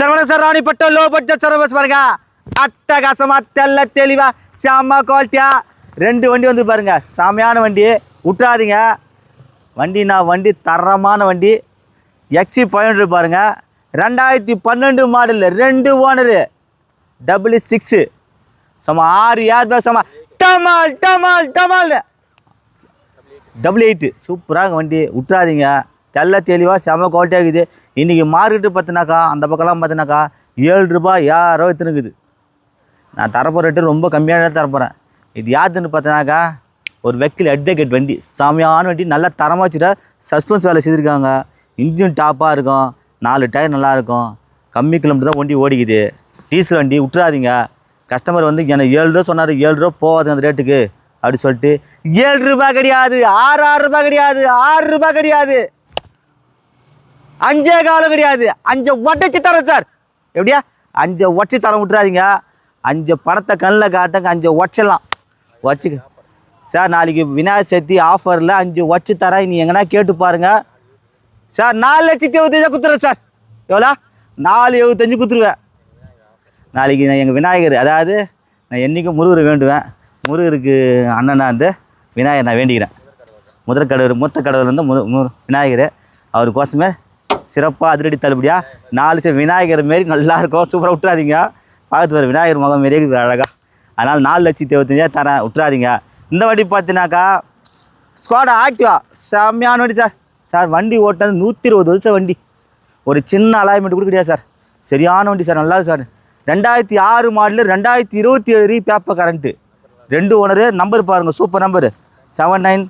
Saravana sir Ranipet low budget service பாருங்க. அட்டகாசமா தெல்ல தெளிவா செம்ம குவாலிட்டியா ரெண்டு வண்டி வந்து பாருங்க. செமையான வண்டி. விட்டுறாதீங்க வண்டி நான் வண்டி தரமான வண்டி. எக்ஸி ஃபைவ் ஹண்ட்ரட் பாருங்க. ரெண்டாயிரத்தி பன்னெண்டு மாடல் ரெண்டு ஓனரு டபுள் சிக்ஸு சும்மா ஆறு ஏர் பேக் சும்மா. டமால் டமால் டமால் டபுள் எயிட்டு சூப்பராக வண்டி. விட்டுறாதீங்க தெல்ல தெளிவாக செம குவாலிட்டியாக இருக்குது. இன்றைக்கி மார்க்கெட்டு பார்த்தினாக்கா அந்த பக்கம்லாம் பார்த்தினாக்கா ஏழு ரூபாய் ஏழாயிரம் இருக்குது. நான் தரப்போகிற ரேட்டு ரொம்ப கம்மியாக தான் தரப்போகிறேன் இது யாத்துன்னு பார்த்தினாக்கா ஒரு வெக்கில் அட்வகேட் வண்டி. செமையான வண்டி நல்லா தரமாக வச்சுட்டா சஸ்பென்ஸ் வேலை செய்திருக்காங்க. இன்ஜின் டாப்பாக இருக்கும். நாலு டயர் நல்லாயிருக்கும் கம்மி கிலோமீட்டர் தான் வண்டி ஓடிக்குது. டீசல் வண்டி விட்டுறாதீங்க. கஸ்டமர் வந்து எனக்கு ஏழு ரூபா சொன்னார் ஏழு ரூபா போகாது அந்த ரேட்டுக்கு அப்படி சொல்லிட்டு ஏழு ரூபாய் கிடையாது ஆறு ஆறு ரூபாய் கிடையாது ஆறு ரூபா கிடையாது. அஞ்சே காலம் கிடையாது. அஞ்சு ஒட்டச்சு தரேன் சார். எப்படியா? அஞ்சு உடச்சி தரம் விட்டுறாதீங்க. அஞ்சு படத்தை கண்ணில் காட்டுங்க. அஞ்சு உடச்சிடலாம் வச்சுக்க சார் நாளைக்கு விநாயகர் சதுர்த்தி ஆஃபரில் அஞ்சு உடச்சி தரேன். நீ எங்கன்னா கேட்டு பாருங்கள் சார் நாலு லட்சத்தி எழுபத்தஞ்சா குத்துறேன் சார். எவ்வளோ? நாலு எழுபத்தஞ்சு குத்துருவேன் நாளைக்கு நான் எங்கள் விநாயகர் அதாவது நான் என்றைக்கும் முருகர் வேண்டுவேன். முருகருக்கு அண்ணனாக வந்து விநாயகர் நான் வேண்டிக்கிறேன். முதல் மூத்த கடவுள் வந்து மு விநாயகர். அவருக்கோசமே சிறப்பாக அதிரடி தள்ளுபடியாக நாலு சே விநாயகர் மாரி நல்லா இருக்கும். சூப்பராக விட்டுறாதீங்க பார்த்து வர விநாயகர் முகம் மாரியே இருக்குது அழகாக அதனால் நாலு லட்சத்தி இருபத்தஞ்சாயிரம் தரேன். விட்டுறாதீங்க இந்த வண்டி பார்த்தீங்கன்னாக்கா ஸ்குவாடா ஆக்டிவா செம்மையான வண்டி சார். சார் வண்டி ஓட்டினது நூற்றி இருபது வருஷம் வண்டி. ஒரு சின்ன அலாய்மெண்ட் கூட கிடையாது சார்? சரியான வண்டி சார். நல்லா சார். ரெண்டாயிரத்தி ஆறு மாடலு ரெண்டாயிரத்தி இருபத்தி ஏழு ரீ பேப்பர் கரண்ட்டு ரெண்டு ஓனரு நம்பர் பாருங்கள் super number seven nine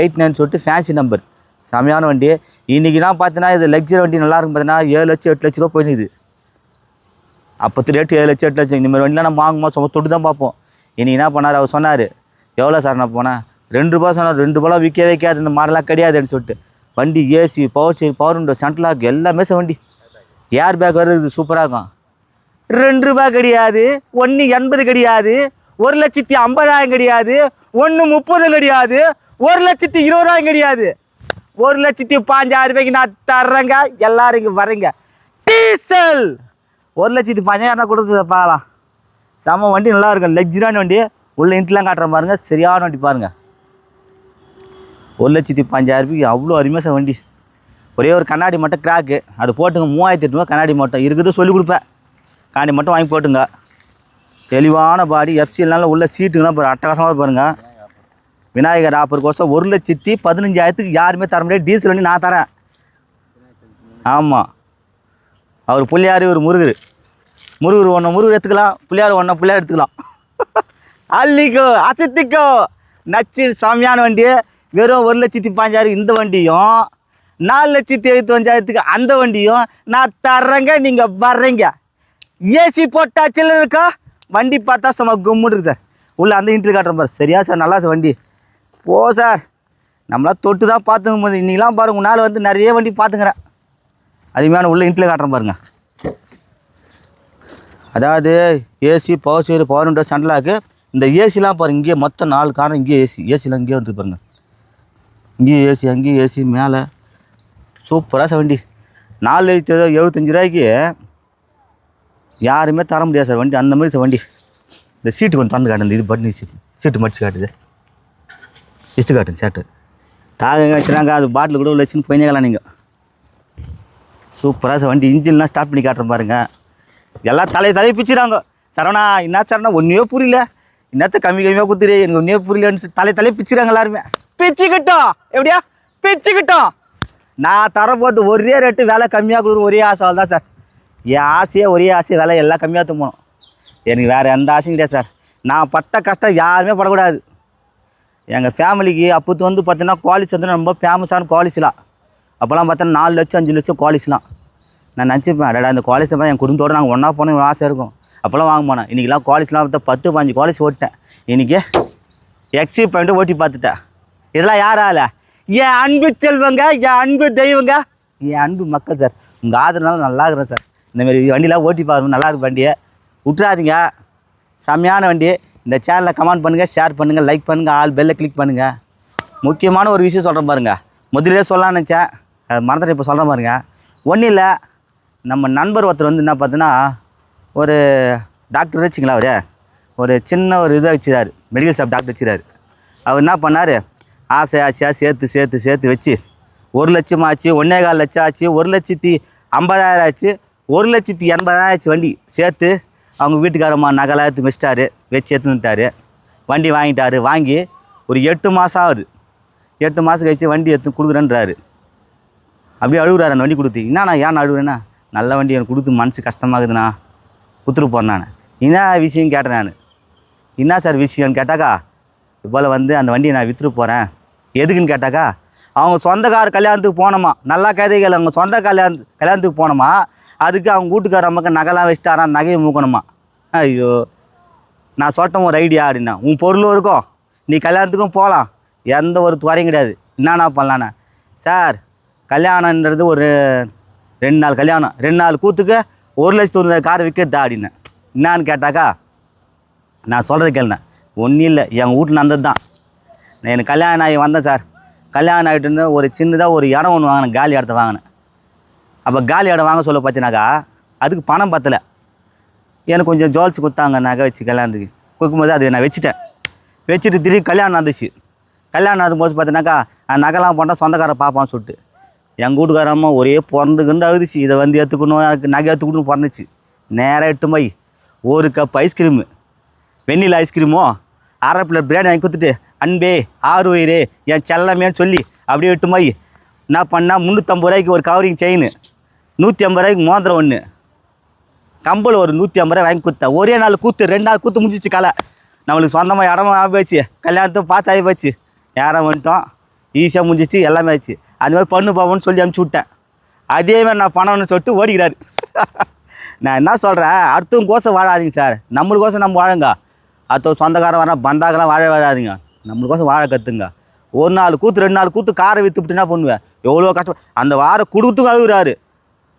eight nine சொல்லிட்டு ஃபேன்சி நம்பர் செமையான வண்டி. இன்றைக்கிலாம் பார்த்தீங்கன்னா இது லக்ஸரி வண்டி நல்லா இருக்கும் பார்த்தீங்கன்னா ஏழு லட்சம் எட்டு லட்ச ரூபா போயிடுது. அப்போத்து ரேட்டு ஏழு லட்சம் எட்டு லட்சம். இந்த மாதிரி வண்டிலாம் நம்ம வாங்குமா சும்மா தொட்டு தான் பார்ப்போம். இன்றைக்கி என்ன பண்ணார்? அவர் சொன்னார் எவ்வளோ சார் நான் போனேன்? ரெண்டு ரூபா சொன்னார் ரெண்டு ரூபாலாம் விற்க வைக்காது இந்த மாடலாக கிடையாதுன்னு சொல்லிட்டு. வண்டி AC power seat power window central lock எல்லாமே வண்டி. ஏர் பேக் வருது சூப்பராக இருக்கும். ரெண்டு ரூபா கிடையாது ஒன்று எண்பது கிடையாது ஒரு லட்சத்தி ஐம்பதாயிரம் கிடையாது ஒன்று முப்பது கிடையாது ஒரு லட்சத்தி இருபதாயிரம் கிடையாது. ஒரு லட்சத்தி பாஞ்சாயிரம் ரூபாய்க்கு நான் தர்றேங்க. எல்லாரும் இங்கே வரேங்க. டீசல். ஒரு லட்சத்தி பாஞ்சாயிரம் கொடுத்து பார்க்கலாம் செம வண்டி நல்லா இருக்கும். லக்ஸரியான வண்டி. உள்ள இன்ட்லாம் காட்டுற பாருங்க. சரியான வண்டி பாருங்க. ஒரு லட்சத்தி பாஞ்சாயிரம் ரூபாய்க்கு அவ்வளோ அருமையாக சார் வண்டி. ஒரே ஒரு கண்ணாடி மட்டும் கிராக்கு அது போட்டுங்க மூவாயிரத்தி எட்நூறுவா கண்ணாடி மட்டும். இருக்குது சொல்லிக் கொடுப்பேன். கண்ணாடி மட்டும் வாங்கி போட்டுங்க. தெளிவான பாடி எஃப்சிஎல்னால உள்ள சீட்டுங்கெல்லாம் அட்டகாசமாக பாருங்கள் விநாயகர் ஆஃபருக்கோசம் ஒரு லட்சத்தி பதினஞ்சாயிரத்துக்கு யாருமே தர முடியாது. டீசல் வண்டி நான் தரேன். ஆமாம் அவர் புள்ளியார் ஒரு முருகர். முருகர் ஒன்று முருகர் எடுத்துக்கலாம். புள்ளியார் ஒன்றை புள்ளியார் எடுத்துக்கலாம். அள்ளிக்கோ அசத்திக்கோ. நச்சு சாமியான வண்டி வெறும் ஒரு லட்சத்தி பாஞ்சாயிரம் இந்த வண்டியும் நாலு லட்சத்தி எழுபத்தஞ்சாயிரத்துக்கு அந்த வண்டியும் நான் தர்றேங்க நீங்கள் வர்றீங்க. ஏசி போட்டாச்சில் இருக்கா? வண்டி பார்த்தா சும்மா கும்முன்னு இருக்கு சார். உள்ளே அந்த இன்ட்ரி காட்டுறேன் பாரு. சரியா சார்? நல்லா சார் வண்டி. போ சார். நம்மளா தொட்டு தான் பார்த்துங்க போது இன்றைக்கெலாம் பாருங்கள் நாள் வந்து நிறைய வண்டி பார்த்துங்கிறேன் அருமையான உள்ள இன்ட்ரில் காட்டுறேன் பாருங்கள் அதாவது AC power steer power window central lock இந்த ஏசிலாம் பாருங்க இங்கேயே மொத்தம் நாலு காரணம் இங்கேயே ஏசி ஏசிலாம் இங்கேயே வந்து பாருங்கள் இங்கேயும் ஏசி அங்கேயும் ஏசி மேலே. சூப்பராக சார் வண்டி. நாலு லட்சத்தி எழுபது- ரூபாய்க்கு யாருமே தர முடியாது சார் வண்டி. அந்த மாதிரி சார் வண்டி. இந்த சீட்டு கொஞ்சம் திறந்து காட்டுது இது பட்னி சீட்டு. சீட்டு மடிச்சு காட்டுது. இஷ்டு காட்டுது சேட்டு. தாகம் வச்சுனாங்க அது பாட்டில் கூட உள்ள வச்சுன்னு போயினேக்கலாம் நீங்கள் சூப்பராக வண்டி இன்ஜின்லாம் ஸ்டார்ட் பண்ணி காட்டுறேன் பாருங்க. எல்லாம் தலையை தலையை பிச்சுறாங்க. சரவணா என்ன சரவணா ஒன்றுமே புரியல. என்னத்த கம்மி கம்மியாக கொடுத்துரு எனக்கு ஒன்றே புரியலன்னு சொல்லி தலை தலையை பிச்சுறாங்க எல்லாருமே. பிச்சுக்கிட்டோம். எப்படியா? பிச்சுக்கிட்டோம். நான் தரப்போது ஒரே ரேட்டு விலை கம்மியாக கொடுக்குற ஒரே ஆசை தான் சார். என் ஆசையே ஒரே ஆசையை விலை எல்லாம் கம்மியாக போகணும். எனக்கு வேறு எந்த ஆசையும் கிடையாது சார். நான் பட்ட கஷ்டம் யாருமே படக்கூடாது. எங்கள் ஃபேமிலிக்கு அப்போது வந்து பார்த்தீங்கன்னா குவாலிஸ் வந்து ரொம்ப ஃபேமஸான குவாலிஸ்லாம் அப்போல்லாம் பார்த்தோன்னா நாலு லட்சம் அஞ்சு லட்சம் குவாலிஸ்லாம் நான் நினச்சிப்பேன் அடடா இந்த குவாலிஸ் தான் என் குடும்பத்தோடு நாங்கள் ஒன்றா போனோம் ஆசை இருக்கும். அப்போல்லாம் வாங்க போனேன் இன்றைக்கெலாம் குவாலிஸ்லாம் பார்த்தா பத்து பாஞ்சு குவாலிஸ் ஓட்டிட்டேன். இன்றைக்கி எக்ஸி பாயிண்ட்டு ஓட்டி பார்த்துட்டேன். இதெல்லாம் யாரால என் அன்பு செல்வங்க என் அன்பு தெய்வங்க. என் அன்பு மக்கள் சார் உங்கள் ஆதரனால நல்லா இருக்கிறேன் சார் இந்தமாரி வண்டியெலாம் ஓட்டி பாருங்க நல்லா இருக்கு வண்டியை. விட்டுறாதீங்க. செம்மையான வண்டி. இந்த சேனலை கமெண்ட் பண்ணுங்கள் ஷேர் பண்ணுங்கள் லைக் பண்ணுங்கள் ஆல் பெல்லை கிளிக் பண்ணுங்கள் முக்கியமான ஒரு விஷயம் சொல்கிறேன் பாருங்கள் முதலே சொல்லான்னு நினச்சேன். அது மறந்துட்டு இப்போ சொல்கிறேன் பாருங்க. ஒன்றும் இல்லை நம்ம நண்பர் ஒருத்தர் வந்து என்ன பார்த்தோன்னா ஒரு டாக்டர் வச்சுங்களா அவர். ஒரு சின்ன ஒரு இதாக வச்சுறாரு மெடிக்கல் ஷாப் டாக்டர் வச்சுறாரு அவர் என்ன பண்ணார்? ஆசை ஆசையாக சேர்த்து சேர்த்து சேர்த்து வச்சு ஒரு லட்சம் ஆச்சு ஒன்றே கால் லட்சம் ஆச்சு ஒரு லட்சத்தி ஐம்பதாயிரம் ஆச்சு ஒரு லட்சத்தி எண்பதாயிரம் ஆச்சு வண்டி சேர்த்து அவங்க வீட்டுக்காரம்மா நகலாம் எடுத்து வச்சிட்டாரு வச்சு எடுத்துட்டாரு வண்டி வாங்கிட்டாரு. வாங்கி ஒரு எட்டு மாதம் ஆகுது. எட்டு மாதம் கழிச்சு வண்டி எடுத்து கொடுக்குறேன்றாரு. அப்படியே அழுகுறாரு அந்த வண்டி கொடுத்து. என்னண்ணா ஏன் அழுகுறேன்னா? நல்ல வண்டி எனக்கு கொடுத்து மனசு கஷ்டமாகுதுண்ணா கொடுத்துட்டு போகிறேன் நான் என்ன விஷயம் கேட்டேன் நான். என்ன சார் விஷயம்னு கேட்டாக்கா? இப்போல வந்து அந்த வண்டியை நான் விற்றுட்டு போகிறேன் எதுக்குன்னு கேட்டாக்கா? அவங்க சொந்தக்கார கல்யாணத்துக்கு போனோமா? நல்லா கதைகள் அவங்க சொந்த கல்யாண கல்யாணத்துக்கு போனோமா? அதுக்கு அவங்க வீட்டுக்கார அம்மாக்கு நகைலாம் வச்சுட்டாரான் நகையை மூக்கணுமா? ஐயோ நான் சொல்லிட்டேன் ஒரு ஐடியா அப்படின்னா. உன் பொருளும் இருக்கும். நீ கல்யாணத்துக்கும் போகலாம். எந்த ஒரு துறையும் கிடையாது. என்னென்னா பண்ணலாண்ணே சார் கல்யாணன்றது ஒரு ரெண்டு நாள் கல்யாணம். ரெண்டு நாள் கூத்துக்கு ஒரு லட்சத்து தொண்ணூறு கார் விற்கிறதா அப்படின்னேன் என்னான்னு கேட்டாக்கா நான் சொல்கிறது கேளுண்ணே. ஒன்றும் இல்லை. எங்கள் வீட்டு நடந்தது தான். நான் எனக்கு கல்யாணம் ஆகி வந்தேன் சார். கல்யாணம் ஆகிட்டு ஒரு சின்னதாக ஒரு இடம் ஒன்று வாங்கினேன் காலி இடத்த வாங்கினேன். அப்போ காலி இடம் வாங்க சொல்ல பார்த்தீங்கன்னாக்கா அதுக்கு பணம் பத்தலை. எனக்கு கொஞ்சம் ஜுவல்ஸ் கொடுத்தாங்க நகை வச்சு கல்யாணத்துக்கு. கொடுக்கும்போது அது நான் வச்சுட்டேன். வச்சுட்டு திடீர்னு கல்யாணம் நடந்துச்சு. கல்யாணம் நடக்கும்போது பார்த்தீங்கன்னாக்கா அந்த நகைலாம் போட்டால் சொந்தக்காரன் பார்ப்பான்னு சொல்லிட்டு. எங்கள் வீட்டுக்காரம்மா ஒரே பிறந்துக்குண்டு அழுதுச்சு. இதை வந்து எடுத்துக்கணும் எனக்கு நகை ஏற்றுக்கணும் பிறந்துச்சு நேராக எட்டு போய் ஒரு கப் ஐஸ்கிரீமு வெண்ணிலா ஐஸ்கிரீமோ அரை பிளேட் பிரியாணி வாங்கி கொடுத்துட்டு அன்பே ஆறு வயிறு என் செல்லமேன்னு சொல்லி அப்படியே எட்டு போய் என்ன பண்ணால் முந்நூற்றம்பது ரூபாய்க்கு ஒரு கவரிங் செயின் நூற்றி ஐம்பது ரூபாய்க்கு மோதிரம் ஒன்று கம்பல் ஒரு நூற்றி ஐம்பது ரூபாய் வாங்கி கொடுத்தேன் ஒரே நாள் கூத்து ரெண்டு நாள் கூத்து முடிஞ்சிச்சு கலை. நம்மளுக்கு சொந்தமாக இடமா ஆகி போச்சு கல்யாணத்தை பார்த்து ஆகி போச்சு யாரும் வந்துட்டோம் ஈஸியாக முடிஞ்சிச்சு எல்லாமே ஆச்சு. அது மாதிரி பண்ணு பாப்போன்னு சொல்லி அனுப்பிச்சி விட்டேன். அதே மாதிரி நான் பணம்னு சொல்லிட்டு ஓடிக்கிறாரு. நான் என்ன சொல்கிறேன் அடுத்தவங்க கோசம் வாழாதீங்க சார். நம்மளுக்கோசம் நம்ம வாழுங்க. அடுத்த சொந்தக்காரன் வரா பந்தாக்கெல்லாம் வாழ வாழாதீங்க நம்மளுக்கோசம் வாழ கற்றுங்க ஒரு நாள் கூத்து ரெண்டு நாள் கூத்து காரை விற்றுப்பிட்டு என்ன பண்ணுவேன். எவ்வளோ கஷ்டம். அந்த வாரம் கொடுத்து அழுகுறாரு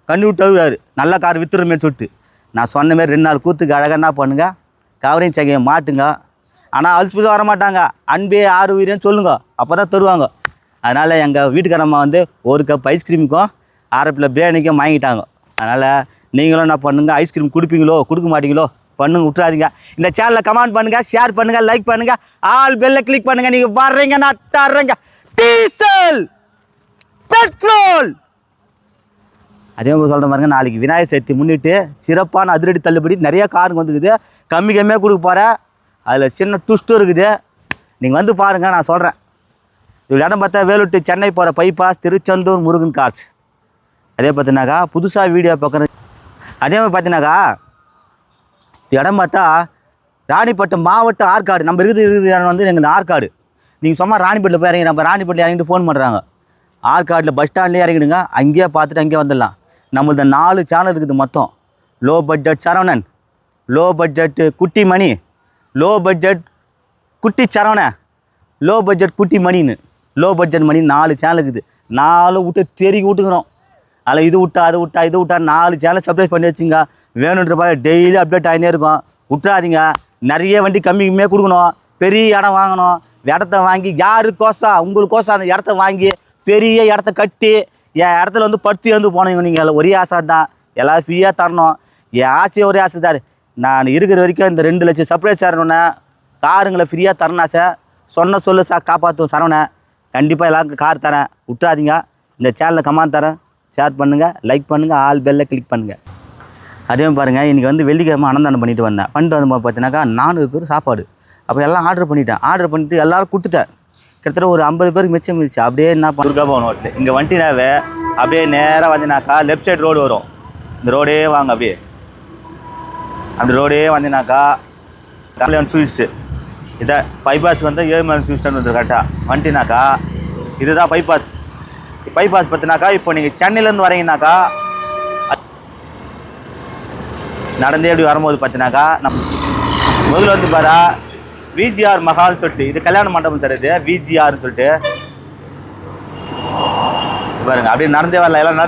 கண்ணு விட்டு அழுகுறாரு நல்ல கார் விற்றுறமேனு சொல்லிட்டு. நான் சொன்ன மாரி ரெண்டு நாள் கூத்துக்கு அழகாக என்ன பண்ணுங்க? கவரையும் சகையை மாட்டுங்க. ஆனால் அழிச்சு வர மாட்டாங்க. அன்பே ஆறு உயிரேன்னு சொல்லுங்க. அப்போ தான் தருவாங்க. அதனால் எங்கள் வீட்டுக்காரம்மா வந்து ஒரு கப் ஐஸ்கிரீமுக்கும் அரை பிள்ளை பிரியாணிக்கும் வாங்கிட்டாங்க. அதனால் நீங்களும் என்ன பண்ணுங்க? ஐஸ்கிரீம் கொடுப்பீங்களோ? கொடுக்க மாட்டீங்களோ? பண்ணுங்க விட்றாதீங்க இந்த சேனலை கமெண்ட் பண்ணுங்க ஷேர் பண்ணுங்க லைக் பண்ணுங்க. ஆல் பெல்ல கிளிக் பண்ணுங்க நீங்க வர்றீங்க நான் தர்றேங்க. டீசல்! பெட்ரோல்! அதே மாதிரி சொல்கிற பாருங்க நாளைக்கு விநாயகர் சதுர்த்தி முன்னிட்டு சிறப்பான அதிரடி தள்ளுபடி நிறைய காருங்க வந்துக்குது. கம்மி கம்மியாக கொடுக்க போகிறேன் அதில் சின்ன ட்விஸ்ட்டும் இருக்குது. நீங்கள் வந்து பாருங்கள் நான் சொல்கிறேன் இவ்வளோ இடம் பார்த்தா வேலூட்டு சென்னை போகிற பைபாஸ் திருச்செந்தூர் முருகன் கார்ஸ் அதே பார்த்தீங்கன்னாக்கா புதுசாக வீடியோ பார்க்குறது. அதே மாதிரி பார்த்தினாக்கா இடம் பார்த்தா ராணிப்பட்டம் மாவட்டம் ஆற்காடு. நம்ம இருக்குது இருக்குது இடம் வந்து எங்கள் ஆற்காடு. நீங்கள் சும்மா ராணிப்பேட்டில் போய் இறங்கி நம்ம ராணிப்பேட்டில் இறங்கிட்டு ஃபோன் பண்ணுறாங்க ஆற்காட்டில் பஸ் ஸ்டாண்ட்லேயே இறங்கிடுங்க. அங்கேயே பார்த்துட்டு அங்கேயே வந்துடலாம். நம்மளது நாலு சேனல் இருக்குது மொத்தம். Low budget Saravanan low budget குட்டி மணி லோ பட்ஜெட் குட்டி சரவணன் லோ பட்ஜெட் குட்டி மணின்னு லோ பட்ஜெட் மணி நாலு சேனல் இருக்குது. நாலு விட்டு தெருகி விட்டுக்கிறோம். அதில் இது விட்டா அது விட்டா இது விட்டா நாலு சேனல் சப்ரைஸ் பண்ணி வச்சுங்க. வேணுன்ற பாரு டெய்லி அப்டேட் ஆகினே இருக்கும். விட்றாதீங்க நிறைய வண்டி கம்மி கம்மியாக கொடுக்கணும். பெரிய இடம் வாங்கணும். இடத்த வாங்கி யாருக்கோசம் உங்களுக்கோசம் அந்த இடத்த வாங்கி பெரிய இடத்த கட்டி என் இடத்துல வந்து படுத்து வந்து போனீங்க நீங்கள் ஒரே ஆசை தான். எல்லாம் ஃப்ரீயாக தரணும். என் ஆசையே ஒரே ஆசை தான். நான் இருக்கிற வரைக்கும் இந்த ரெண்டு லட்சம் சர்ப்ரைஸ் தரணுன்னே காருங்களை ஃப்ரீயாக தரணும் ஆசை. சொன்ன சொல்லு சார் காப்பாற்றும் சரவணை. கண்டிப்பாக எல்லாருக்கும் கார் தரேன். விட்றாதீங்க இந்த சேனலில் கமெண்ட் தரேன். ஷேர் பண்ணுங்கள் லைக் பண்ணுங்கள் ஆல் பெல்லில் கிளிக் பண்ணுங்கள் அதே மாதிரி பாருங்கள் இன்றைக்கி வந்து வெள்ளிக்கிழமை அன்னதானம் பண்ணிட்டு வந்தேன். பண்ணிட்டு வந்து பார்த்தீங்கன்னாக்கா நானூறு பேர் சாப்பாடு. அப்போ எல்லாம் ஆர்டர் பண்ணிட்டேன். ஆர்டர் பண்ணிட்டு எல்லாரும் கொடுத்துட்டேன் கிட்டத்தட்ட ஒரு ஐம்பது பேருக்கு மிச்சம் இருந்துச்சு. அப்படியே என்ன துர்கா பவன் ஹோட்டல் இங்கே வண்டினாவே அப்படியே நேராக வந்தீங்கன்னாக்கா லெஃப்ட் சைடு ரோடு வரும். இந்த ரோடே வாங்க அப்படியே. அப்படி ரோடே வந்தீங்கன்னாக்கா கல்யாண் ஸ்வீட்ஸு இதை பைபாஸ் வந்து ஏழுமலை ஸ்வீட் ஸ்டாண்ட் வந்து கரெக்டாக வந்துட்டினாக்கா இதுதான் பைபாஸ் பைபாஸ் பார்த்தினாக்கா இப்போ நீங்கள் சென்னையிலேருந்து வரீங்கனாக்கா நடந்தே அப்படி வரும்போது பார்த்தினாக்கா நம் முதல்ல வந்து பாரா விஜிஆர் மஹால் சொல்லிட்டு இது கல்யாண மண்டபம் சார் இது விஜிஆர்னு சொல்லிட்டு. பாருங்க அப்படியே நடந்தே வரல எல்லாம்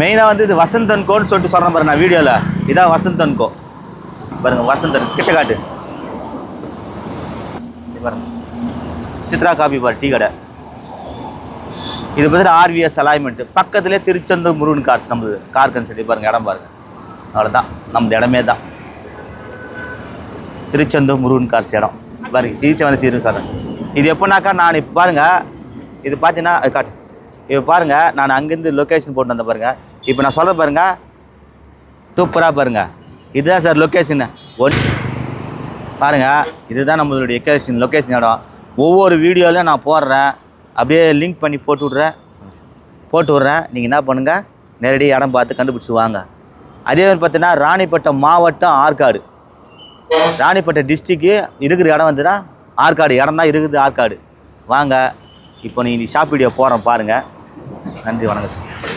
மெயினாக வந்து இது வசந்தன் கோன்னு சொல்லிட்டு சொல்கிறேன் பாருங்க நான் வீடியோவில் இதான் வசந்தன் கோ. பாருங்க வசந்தன் கிட்ட காட்டு. பாருங்க. சித்ரா காபி பார் டீ கடை. இது பார்த்தீங்கன்னா ஆர்விஎஸ் அலைன்மெண்ட் பக்கத்துலேயே திருச்செந்தூர் முருகன் கார்ஸ் நம்மளுது கார் கன்சல்ட்டி பாருங்கள் இடம் பாருங்கள் அவ்வளோதான் நம்ம இடமே தான். திருச்செந்தூர் முருகன் கார்ஸ் இடம். பாருங்க ஈஸியாக வந்து சீரும் சார் இது எப்போனாக்கா நான் இப்போ பாருங்கள் இது பார்த்தீங்கன்னா அது காட்டு. இப்போ பாருங்கள் நான் அங்கேருந்து லொக்கேஷன் போட்டு வந்தேன் பாருங்கள் இப்போ நான் சொல்ல பாருங்கள் சூப்பராக பாருங்கள் இதுதான் சார் லொக்கேஷனு ஒன் பாருங்கள் இதுதான் நம்மளுடைய லொக்கேஷன் லொக்கேஷன் இடம். ஒவ்வொரு வீடியோலையும் நான் போடுறேன். அப்படியே லிங்க் பண்ணி போட்டு விட்றேன். போட்டு விட்றேன். நீங்கள் என்ன பண்ணுங்கள் நேரடியாக இடம் பார்த்து கண்டுபிடிச்சி வாங்க. அதே மாதிரி பார்த்தீங்கன்னா ராணிப்பட்டம் மாவட்டம் ஆற்காடு. ராணிப்பட்டம் டிஸ்ட்ரிக்கு இருக்கிற இடம் வந்துன்னா ஆற்காடு. இடம் தான் இருக்குது ஆற்காடு. வாங்க. இப்போ நீங்கள் ஷாப் வீடியோ போகிறேன் பாருங்கள் நன்றி வணக்கம். சார்